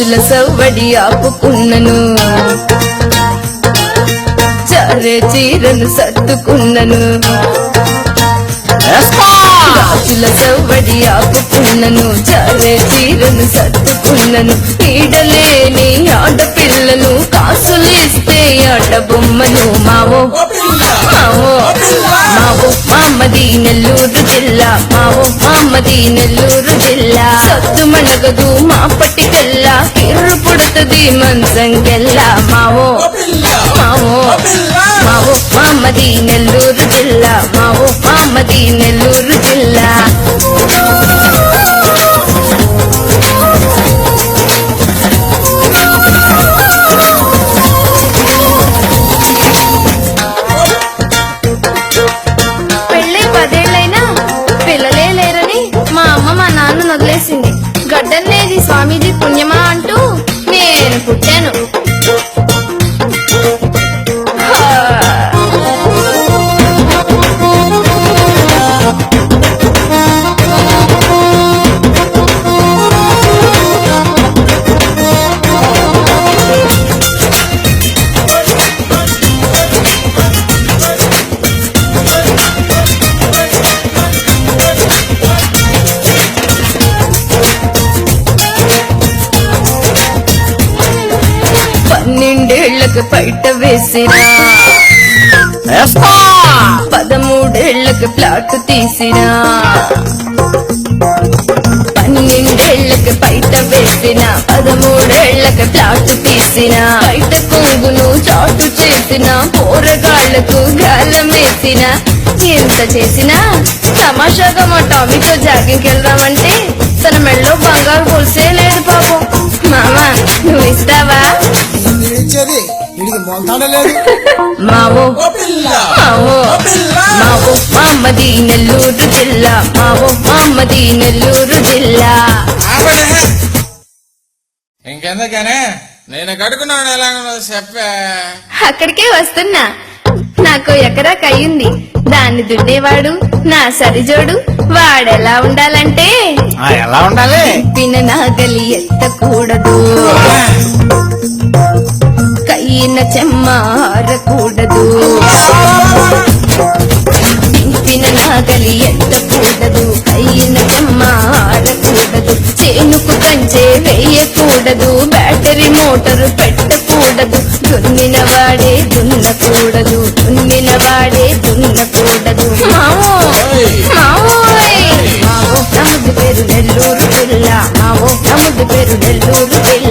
గాజుల సవ్వడి ఆపుకున్నను. చారే చీరను సర్దుకున్నను. గాజుల సవ్వడి ఆపుకున్నను చారే చీరను సర్దుకున్నను. ఈడలేని ఆడపిల్లను కాసులిస్తే ఆట బొమ్మను మావో. మామది నెల్లూరు జిల్లా మావో మామది నెల్లూరు జిల్లా సత్తు మణగదు మా పట్టికెల్లా కిర్రు పుడుతుంది మంచంకెల్లా మావో మావో మావో మామది నెల్లూరు జిల్లా మావో మామది నెల్లూరు వదిలేసింది స్వామీజీ పుణ్యమా? పన్నెండేళ్ళకు బయట వేసిరా పదమూడేళ్ళకు ప్లాట్ తీసిరా పన్నెండేళ్ళకు బయట వేసిన. పదమూడేళ్ళకు ప్లాట్ తీసిన. బయట కొంగును చాటు చేసిన. పోరగాళ్ళకు గాలం వేసిన. ఎంత చేసినా? తమాషాగా మా టామీతో జాగింగ్కి వెళ్దామంటే తన మెళ్ళో బంగారు గొలుసే లేదు పాపం మావో మావో మావో మామది నెల్లూరు జిల్లా. మావో మామది నెల్లూరు జిల్లా. ఇంకెందుకనే? నేను కడుకున్నాను ఎలాగో చెప్పే. అక్కడికే వస్తున్నా. నాకు ఎకరా కయ్యింది. దాన్ని దున్నేవాడు నా సరిజోడు. వాడెలా ఉండాలంటే? ఎలా ఉండాలి? పిన నాగలి ఎత్తకూడదు. కయ్యిన చెమ్మారకూడదు. ఆరకూడదు నాగలి ఎత్తకూడదు కయ్యిన చెమ్మారకూడదు. చేనుకు కంచే వేయకూడదు. బ్యాటరీ మోటారు పెట్టకూడదు. దున్నిన వాడే దున్నకూడదు. దున్నిన వాడే దున్నకూడదు. మావో మావో మావో నమ్మది పేరు నెల్లూరు పిల్ల మావో నమ్మది పేరు నెల్లూరు పిల్ల